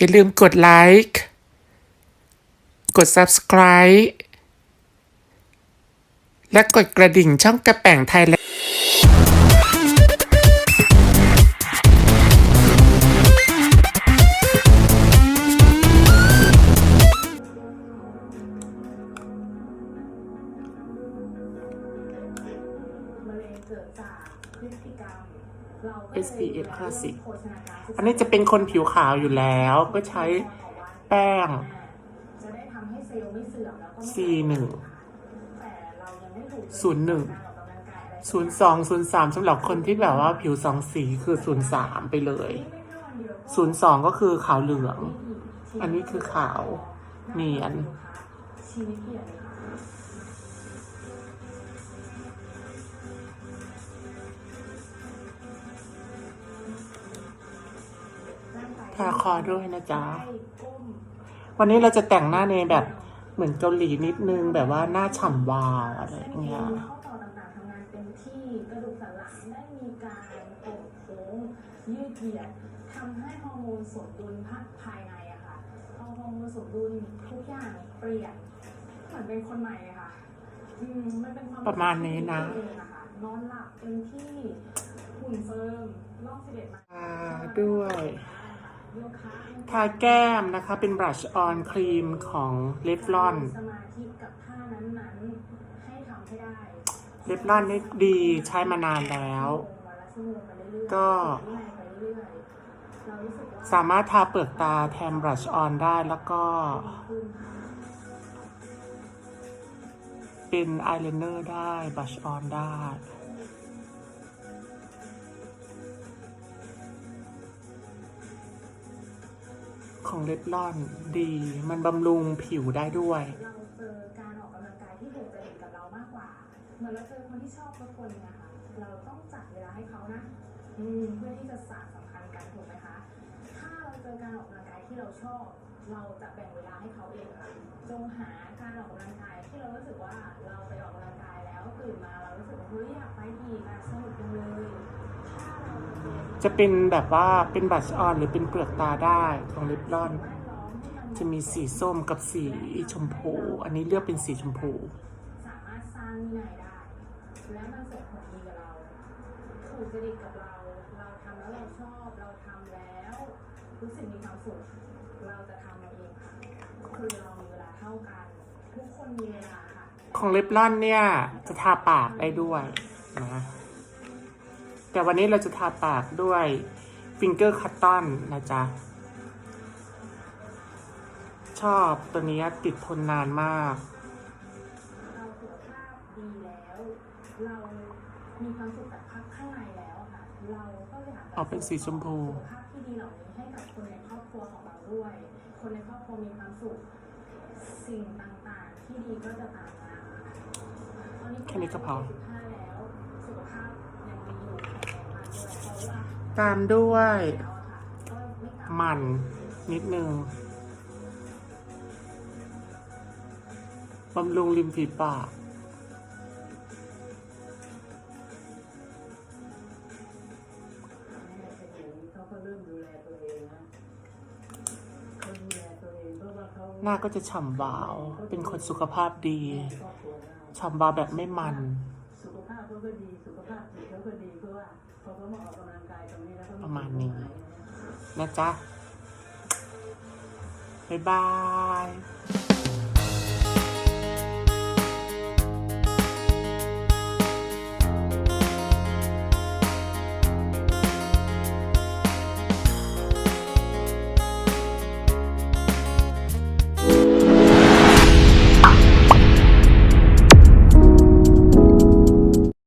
อย่าลืมกดไลค์ กด subscribe และกดกระดิ่งช่องกระแป่งไทยแลนด์เกิดจากพฤติกรรม SPF 50โภชนาการอันนี้จะเป็นคนผิวขาวอยู่แล้วก็ใช้แป้งจะได้ทำให้เซลล์ไม่เสื่อมแล้วก็ไม่ C1 แต่เรายังศูนย์หนึ่งศูนย์สองศูนย์สามสำหรับคนที่แบบว่าผิวสองสีคือศูนย์สามไปเลยศูนย์สองก็คือขาวเหลือง อันนี้คือขาวเนียน ทาคอด้วยนะจ๊ะให้ก้มวันนี้เราจะแต่งหน้าในแบบเหมือนเกาหลีนิดนึงแบบว่าหน้าฉ่ำวาวอะไรอย่างเงี้ยข้อต่อต่างๆทำงานเต็มที่กระดูกสันหลังได้มีการโก่งโค้งยืดเหยียดทำให้ฮอร์โมนสมดุลภาภายในอะค่ะพอฮอร์โมนสมดุลทุกอย่างเปลี่ยนเหมือนเป็นคนใหม่เลยค่ะอืมมันเป็นความประมาณนี้นะตัวเองอค่ะนอนหลับเต็มที่หุ่นเฟิร์มรอบสิบเอ็ดมาทาด้วยโยคะ ทาแก้มนะคะ เป็นบรัชออนครีมของเลฟลอนสมาธิกับท่านั้นๆให้ทำให้ได้เลฟลอนนี่ดีใช้มานานแล้ว ก็ สามารถทาเปลือกตาแทนบรัชออนได้แล้วก็ เป็นอายไลเนอร์ได้บรัชออนได้ ของเลฟลอนดี มันบำรุงผิวได้ด้วย เราเจอการออกกำลังกายที่ถูกจริตกับเรามากกว่า เหมือนเราเจอคนที่ชอบสักคนหนึงอะค่ะเราต้องจัดเวลาให้เขานะอืมเพื่อที่จะสานสัมพันธ์กันถูกไหมคะ ถ้าเราเจอการออกกำลังกายที่เราชอบ เราจะแบ่งเวลาให้เขาเองค่ะ จงหาการออกกำลังกายที่เรารู้สึกว่าเราไปออกกำลังกายแล้วตื่นมาเรารู้สึกว่าเฮ้ยอยากไปอีกอะสนุกจังเลยถ้าเรา จะเป็นจะเป็นแบบว่าเป็นบรัชออนหรือเป็นเปลือกตาได้ของเลฟลอนแวดล้อมที่มันจะมีสีส้มกับสีชมพู อันนี้เลือกเป็นสีชมพูสามารถสร้างวินัยได้และมันส่งผลดีกับเราถูกจริตกับเรา เราทำแล้วเราชอบ เราทำแล้วรู้สึกมีความสุข เราจะทำมันเองค่ะคือเรามีเวลาเท่ากัน ทุกคนมีเวลาค่ะ ของลิปลอนเนี่ย จะทาปากได้ด้วยนะ แต่วันนี้เราจะทาปากด้วยฟิงเกอร์คัตตอนนะจ๊ะ ชอบตัวนี้ติดทนนานมากเราสุขภาพดีแล้วเรามีความสุขจากพักข้างในแล้วอะค่ะเราก็อยากจะเอาเป็นสีชมพูสุขภาพที่ดีเหล่านี้ให้กับคนในครอบครัวของเราด้วย คนในครอบครัวมีความสุข สิ่งต่างๆ ที่ดีก็จะตามมาตอนนี้แค่นี้ก็พอ ตามด้วย มันนิดนึงบำรุงริมฝีปากหน้าก็จะฉ่ำวาว เป็นคนสุขภาพดี ฉ่ำวาวแบบไม่มัน สุขภาพเขาก็ดี สุขภาพจิตเขาก็ดีเพราะว่า พอเขามาออกกำลังกายตรงนี้แล้วเขาประมาณนี้หายนะนะจ๊ะ บ๊ายบาย